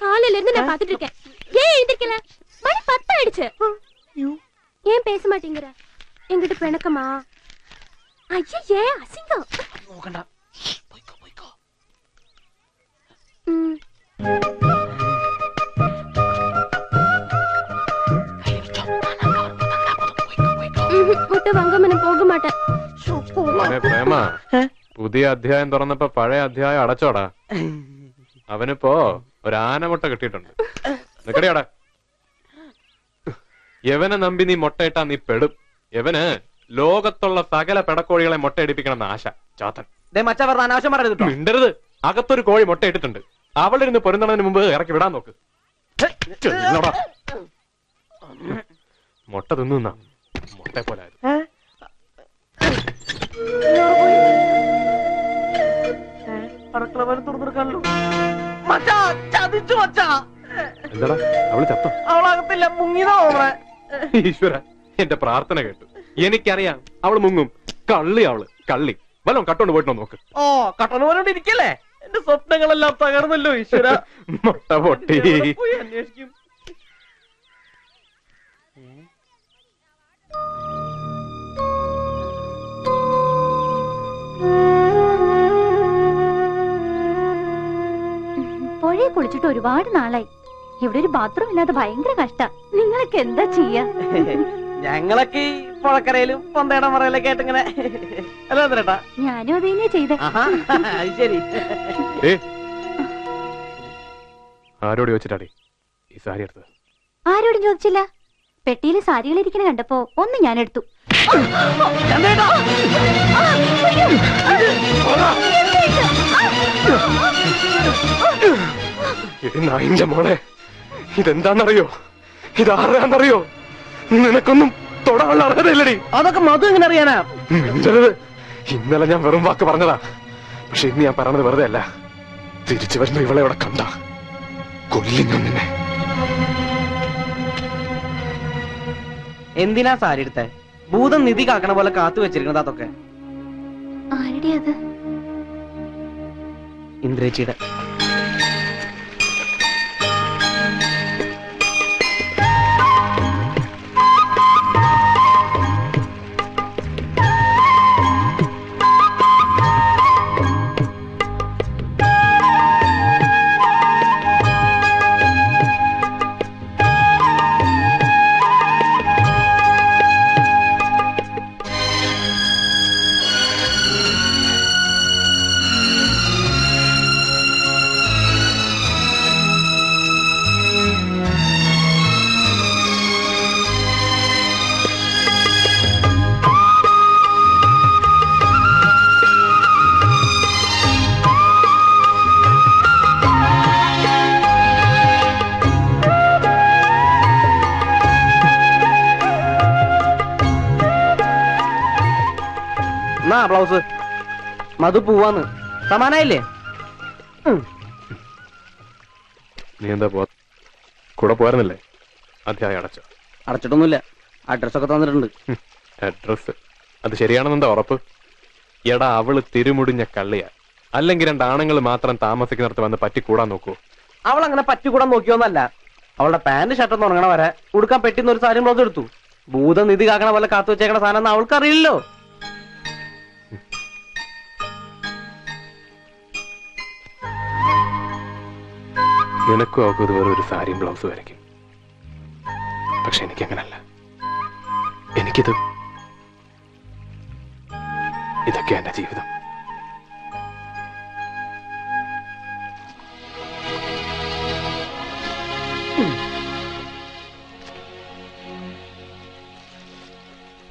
காலையில இருந்து நான் பாத்துட்டு இருக்கேன் ஏன் எழுந்திருக்கல? மணி பத்து ஆயிடுச்சு ஏன் பேச மாட்டேங்கிற? எங்கிட்ட பிணக்கமா? ஐயா ஏன் அசிங்கம் போகண்டா போய்க்கோ போய்க்கோ. ம். ഒട്ടും അങ്കമനം പോകും പ്രേമ പുതിയ അധ്യായം തുറന്നപ്പോ പഴയ അധ്യായം അടച്ചോടാ. അവനിപ്പോ ഒരു ആനമുട്ട കിട്ടിയിട്ടുണ്ട് യവനെ നമ്പി നീ മുട്ടയിട്ടാ നീ പെടും. യവന് ലോകത്തുള്ള സകല പെടക്കോഴികളെ മുട്ടയിടിപ്പിക്കണമെന്ന് ആശ. ചാത്തൻ. മച്ച മിണ്ടരുത്. അകത്തൊരു കോഴി മുട്ടയിട്ടിട്ടുണ്ട്. അവളിരുന്ന് പൊരുന്നതിന് മുമ്പ് ഇറക്കി വിടാൻ നോക്ക്. മുട്ട തിന്നുന്നാ. മുട്ടയെ Eh? മച്ചാ എന്താടാ? അവൾ ചത്തോ. അവളകത്തില്ല ഈശ്വര എന്റെ പ്രാർത്ഥന കേട്ടു. എനിക്കറിയാം അവൾ മുങ്ങും. കള്ളി അവൾ. കള്ളി. വല്ലോ കട്ടോണ്ട് പോയിട്ടോ നോക്ക്. ഓ കട്ടോണ്ട് പോലെ ഇരിക്കല്ലേ? എന്റെ സ്വപ്നങ്ങളെല്ലാം തകർന്നല്ലോ ഈശ്വര. മുട്ട പൊട്ടി. പോയി അന്വേഷിക്കും? പുഴയെ കുളിച്ചിട്ട് ഒരുപാട് നാളായി. ഇവിടെ ഒരു ബാത്റൂം ഇല്ലാതെ ഭയങ്കര കഷ്ട. നിങ്ങളൊക്കെ എന്താ ചെയ്യാ? ഞങ്ങളൊക്കെ ഈ പുഴക്കരയിലും പൊന്തയുടെ മറയിലൊക്കെ ആയിട്ട് ഇങ്ങനെ അല്ല ചേട്ടാ ഞാനും അത് തന്നെയാ ചെയ്തേ. ആഹാ അത് ശരി. ഏ? ആരോട് ചോദിച്ചിട്ടാടി ഈ സാരി എടുത്തത്? ആരോടും ചോദിച്ചില്ല. പെട്ടിയിൽ സാരികൾ ഇരിക്കുന്ന കണ്ടപ്പോ ഒന്ന് ഞാൻ എടുത്തു നായിന്റെ മോളെ ഇതെന്താന്നറിയോ? ഇതാരാന്നറിയോ? നിനക്കൊന്നും തൊടാനുള്ള അർഹതയില്ലടി. അതൊക്കെ മധു എങ്ങനെ അറിയാനാ? മിണ്ടരുത്. ഇന്നലെ ഞാൻ വെറും വാക്ക് പറഞ്ഞതാ. പക്ഷെ ഇന്ന് ഞാൻ പറഞ്ഞത് വെറുതെ അല്ല തിരിച്ചു വരുമ്പോ ഇവളെ ഇവിടെ കണ്ട. കൊല്ലും ഞാൻ നിന്നെ. എന്തിനാ സാരി എടുത്തേ? ഭൂതം നിധി കാക്കണ പോലെ കാത്തു വെച്ചിരിക്കുന്നത് അതൊക്കെ. ആരുടെ അത്? ഇന്ദ്രേച്ചിയുടെ ബ്ലൗസ് മധു പോവാന്ന്. സമാനായില്ലേ? നീ എന്താ പോ കൂടെ പോയിരുന്നില്ലേ അധ്യായം അടച്ചോ. അടച്ചിട്ടൊന്നുമില്ല. അഡ്രസ് ഒക്കെ തന്നിട്ടുണ്ട് അഡ്രസ് അത് ശരിയാണെന്നെന്താ ഉറപ്പ്? എടാ അവൾ തിരുമുടിഞ്ഞ കള്ളിയാ. അല്ലെങ്കിൽ രണ്ടാണുങ്ങൾ മാത്രം താമസിക്കുന്നിടത്ത് വന്ന് പറ്റിക്കൂടാൻ നോക്കൂ. അവൾ അങ്ങനെ പറ്റിക്കൂടാൻ നോക്കിയോന്നല്ല. അവളുടെ പാന്റ് ഷർട്ട് തുടങ്ങണ വരെ ഉടുക്കാൻ പെട്ടിന്ന് ഒരു സാരി ബ്ലൗസ് എടുത്തു. ഭൂതം നിധി കാക്കണ പോലെ കാത്തു വെച്ചേക്കണ സാധനം അവൾക്ക് അവൾക്കറിയില്ലല്ലോ. നിനക്കും അവക്കും ഇതുപോലെ ഒരു സാരിയും ബ്ലൗസ് വരയ്ക്കും പക്ഷെ എനിക്കങ്ങനല്ല. എനിക്കിത് ഇതൊക്കെ എന്റെ ജീവിതം.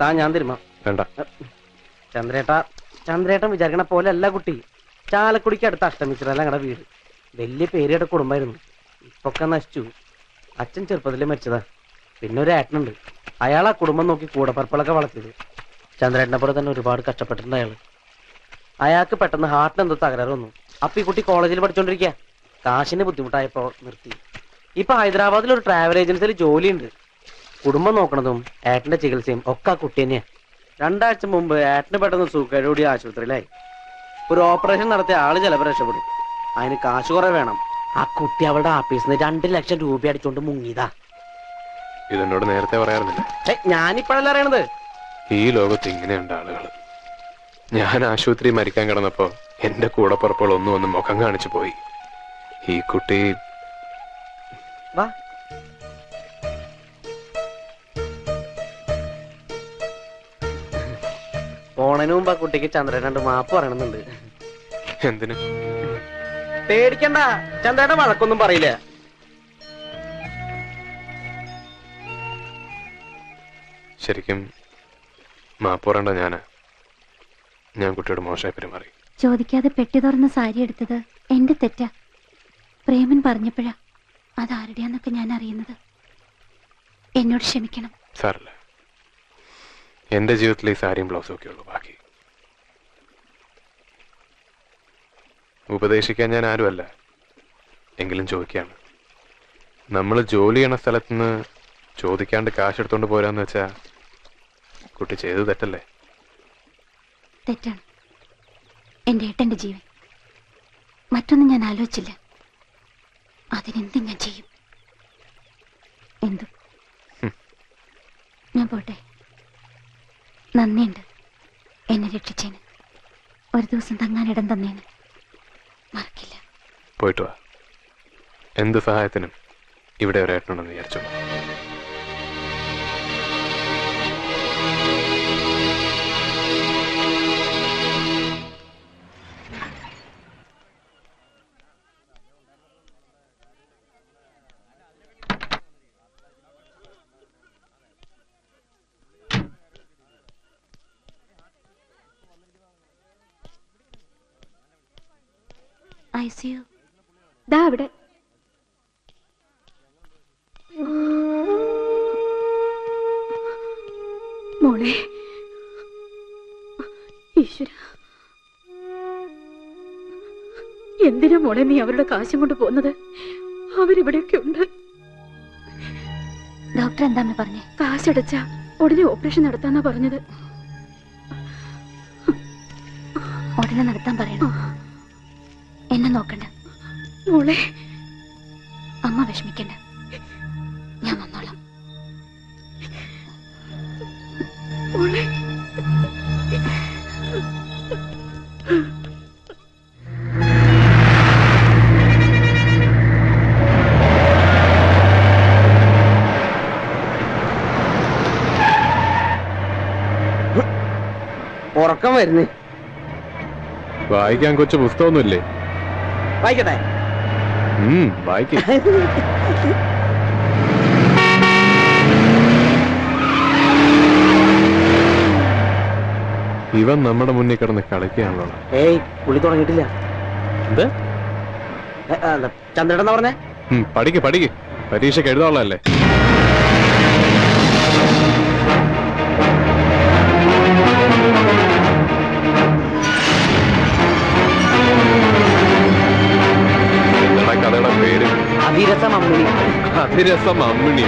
താ ഞാൻ തരുമ? വേണ്ട. ചന്ദ്രേട്ട ചന്ദ്രേട്ടൻ വിചാരിക്കണ പോലെ അല്ല കുട്ടി. ചാലക്കുടിക്ക് അടുത്ത അഷ്ടമിച്ചിട്ടല്ല ഞങ്ങളുടെ വീട്. വലിയ പേരുടെ കുടുംബമായിരുന്നു. ഇപ്പൊക്കെ നശിച്ചു. അച്ഛൻ ചെറുപ്പത്തിലെ മരിച്ചതാ. പിന്നെ ഒരു ഏട്ടനുണ്ട്. അയാൾ ആ കുടുംബം നോക്കി കൂടപ്പറപ്പളൊക്കെ വളർത്തിയത്. ചന്ദ്രേട്ടനെ പോലെ തന്നെ ഒരുപാട് കഷ്ടപ്പെട്ടിട്ടുണ്ട് അയാൾ അയാൾക്ക് പെട്ടെന്ന് ഹാർട്ടിന് എന്തോ തകരാറ് വന്നു. അപ്പൊ ഈ കുട്ടി കോളേജിൽ പഠിച്ചോണ്ടിരിക്കുക കാശിന് ബുദ്ധിമുട്ടായപ്പോ നിർത്തി. ഇപ്പൊ ഹൈദരാബാദിൽ ഒരു ട്രാവൽ ഏജൻസിയിൽ ജോലിയുണ്ട്. കുടുംബം നോക്കണതും ഏട്ടന്റെ ചികിത്സയും ഒക്കെ ആ കുട്ടി തന്നെയാ. രണ്ടാഴ്ച മുമ്പ് ഏട്ടന് പെട്ടെന്ന് സുഖരോടി ആശുപത്രിയിലായി. ഒരു ഓപ്പറേഷൻ നടത്തിയ ആൾ ചിലപ്പോൾ രക്ഷപ്പെടും. അതിന് കാശ് കുറെ വേണം. ആ കുട്ടി അവളുടെ ആഫീസിൽ നിന്ന് രണ്ട് ലക്ഷം രൂപ അടിച്ചോണ്ട് മുങ്ങിയതാ. ഇതെന്നോട് നേരത്തെ പറയാറുന്നില്ല ഏ ഞാനിപ്പോഴല്ല അറിയണത്? ഈ ലോകത്ത് ഇങ്ങനെയുണ്ട് ആളുകൾ ഞാൻ ആശുപത്രി മരിക്കാൻ കിടന്നപ്പോ എന്റെ കൂടെ പുറപ്പോൾ ഒന്നും ഒന്ന് മുഖം കാണിച്ചു പോയി. ഈ കുട്ടി വാ. പോണതിന് മുമ്പ് ആ കുട്ടിക്ക് ചന്ദ്രൻ രണ്ട് മാപ്പ് പറയണമെന്നുണ്ട് എന്തിന്? പേടിക്കണ്ട. ചന്ദ്രേട്ടൻ വഴക്കൊന്നും പറയില്ല. ശരിക്കും മാപ്പോറേണ്ട ഞാൻ. ഞാൻ കുട്ടിയോട് മോശമായി പെരുമാറി. ചോദിക്കാതെ പെട്ടി തുറന്ന് സാരി എടുത്തത് എന്റെ തെറ്റാ. പ്രേമൻ പറഞ്ഞപ്പോഴാ. അത് അതാരുടെയാന്നൊക്കെ ഞാൻ അറിയുന്നത്. എന്നോട് ക്ഷമിക്കണം. സാറല്ല. എന്റെ ജീവിതത്തിൽ ഈ സാരിയും ബ്ലൗസും ഒക്കെ ഉള്ളൂ. ബാക്കി ഉപദേശിക്കാൻ ഞാൻ ആരുമല്ല. എങ്കിലും ചോദിക്കാണ് നമ്മൾ ജോലി ചെയ്യണ സ്ഥലത്തുനിന്ന് ചോദിക്കാണ്ട് കാശ് എടുത്തോണ്ട് പോരാന്ന് വെച്ചാ കുട്ടി ചെയ്തത് തെറ്റല്ലേ? തെറ്റാണ്. എന്റെ ഏട്ടന്റെ ജീവൻ. മറ്റൊന്നും ഞാൻ ആലോചിച്ചില്ല. അതിനെന്തും ഞാൻ ചെയ്യും. എന്തും. ഞാൻ പോട്ടെ. നന്ദിയുണ്ട്. എന്നെ രക്ഷിച്ചേന് ഒരു ദിവസം തങ്ങാനിടം തന്നേന്. മറക്കില്ല. പോയിട്ട് വാ. എന്ത് സഹായത്തിനും ഇവിടെ ഒരു ഏട്ടനുണ്ടെന്ന് വിചാരിച്ചോളൂ. ഐ സി യു ദാ അവിടെ. മോളെ. ഈശ്വര. എന്തിനാ മോളെ നീ അവരുടെ കാശും കൊണ്ട് പോകുന്നത്? അവരിവിടെയൊക്കെ ഉണ്ട്. ഡോക്ടർ എന്താന്ന് പറഞ്ഞേ? കാശടച്ച ഉടനെ ഓപ്പറേഷൻ നടത്താന്നാ പറഞ്ഞത്. ഉടനെ നടത്താൻ പറയണം. എന്നെ നോക്കണ്ട. മോളെ അമ്മ വിഷമിക്കണ്ട. ഞാൻ വന്നോളാം. മോളെ. ഉറക്കം വരുന്നേ. വായിക്കാൻ കൊച്ചു പുസ്തകമൊന്നുമില്ലേ? വായിക്കട്ടെ? വായിക്കും. ഇവൻ നമ്മുടെ മുന്നിൽ കിടന്ന് കളിക്കുകയാണല്ലോ. ഏയ് പുള്ളി തുടങ്ങിയിട്ടില്ല. എന്ത്? എന്താ പറഞ്ഞേ? പഠിക്ക് പഠിക്ക്. പരീക്ഷയ്ക്ക് എഴുതാനുള്ളതല്ലേ? പേര് അതിരസം അമ്മിണി അതിരസം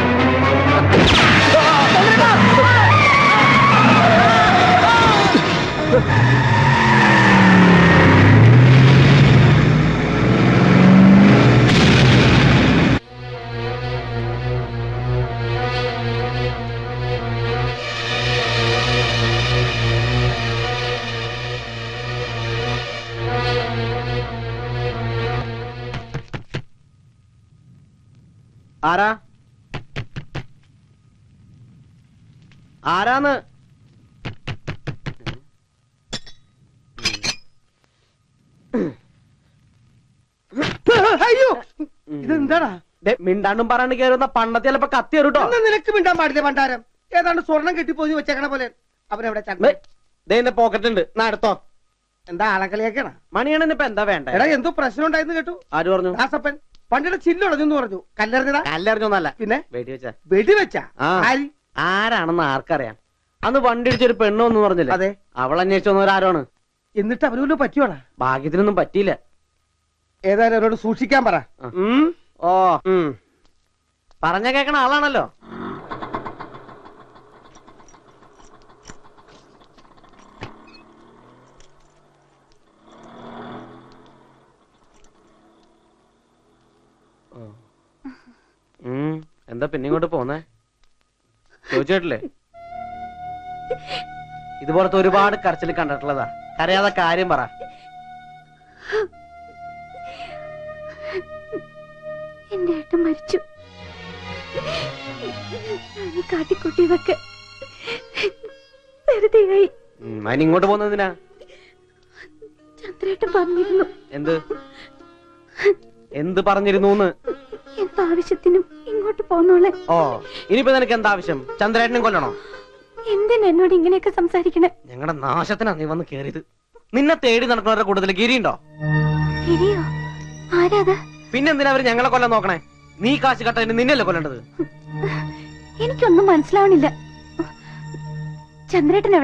ആരാ? ആരാന്ന്? അയ്യോ! ഇതെന്താടാ? മിണ്ടാണ്ടും പറയാണ്ട് കയറുന്ന പണ്ടത്തെ ചിലപ്പോ കത്തി എന്നാ നിനക്ക് മിണ്ടാൻ പാടില്ല പണ്ടാരം ഏതാണ്ട് സ്വർണം കെട്ടിപ്പോയി വെച്ചേക്കണ പോലെ. അവനെവിടെ ചണ്ട പോക്കറ്റ് ഉണ്ട്. നാ എടുത്തോ. എന്താ ആളക്കളിയാക്കണ മണിയാണ് ഇപ്പൊ എന്താ വേണ്ട? എടാ എന്തോ പ്രശ്നം ഉണ്ടായിരുന്നു കേട്ടു. ആര് പറഞ്ഞു? ദാസപ്പൻ. പണ്ടിടെ ചില്ലുടഞ്ഞെന്ന് പറഞ്ഞു. കല്ലെറിഞ്ഞതാ? കല്ലെറിഞ്ഞൊന്നല്ല. പിന്നെ? വെടിവെച്ച. വെടിവെച്ച? ആരാണെന്ന് ആർക്കറിയാം. അന്ന് വണ്ടി ഇടിച്ചൊരു പെണ്ണു എന്ന് പറഞ്ഞില്ല? അതെ. അവൾ അന്വേഷിച്ചു വന്നവരാരാണ്? എന്നിട്ട് അവരോട് പറ്റിയോടാ? ഭാഗ്യത്തിനൊന്നും പറ്റിയില്ല. ഏതായാലും അവരോട് സൂക്ഷിക്കാൻ പറ? ഓ. പറഞ്ഞ കേക്കണ ആളാണല്ലോ. എന്താ പിന്നെ ഇങ്ങോട്ട് പോന്നേ? ചോദിച്ചിട്ടില്ലേ? ഇതുപോലത്തെ ഒരുപാട് കരച്ചിൽ കണ്ടിട്ടുള്ളതാ. കരയാതെ കാര്യം പറ. എന്റെ ഏട്ടൻ മരിച്ചു. കാട്ടിക്കുട്ടിയതൊക്കെ വെറുതെയായി. അതിന് ഇങ്ങോട്ട് പോകുന്നതിനാ ചന്ദ്രേട്ടൻ പറഞ്ഞിരുന്നു. എന്ത്? എന്ത് പറഞ്ഞിരുന്നു എന്താവശ്യത്തിനും ഇങ്ങോട്ട് പോന്നോളെ. ഓ ഇനിയിപ്പോ നിനക്ക് എന്താ ആവശ്യം ചന്ദ്രേട്ടനും കൊല്ലണോ? എന്തിനാ എന്നോട് ഇങ്ങനെയൊക്കെ സംസാരിക്കണേ? ഞങ്ങളുടെ നാശത്തിനാ നീ വന്ന് കേറിയത്. നിന്നെ തേടി നടക്കുന്നവരുടെ കൂടുതൽ ഗിരിയുണ്ടോ? ഗിരിയോ? ആരാത്? പിന്നെന്തിനാ അവർ ഞങ്ങളെ കൊല്ലം നോക്കണേ? നീ കാശ് കട്ടതിന് നിന്നല്ലേ കൊല്ലേണ്ടത്? എനിക്കൊന്നും മനസ്സിലാവണില്ല. ചന്ദ്രേട്ടൻ എവിടെ?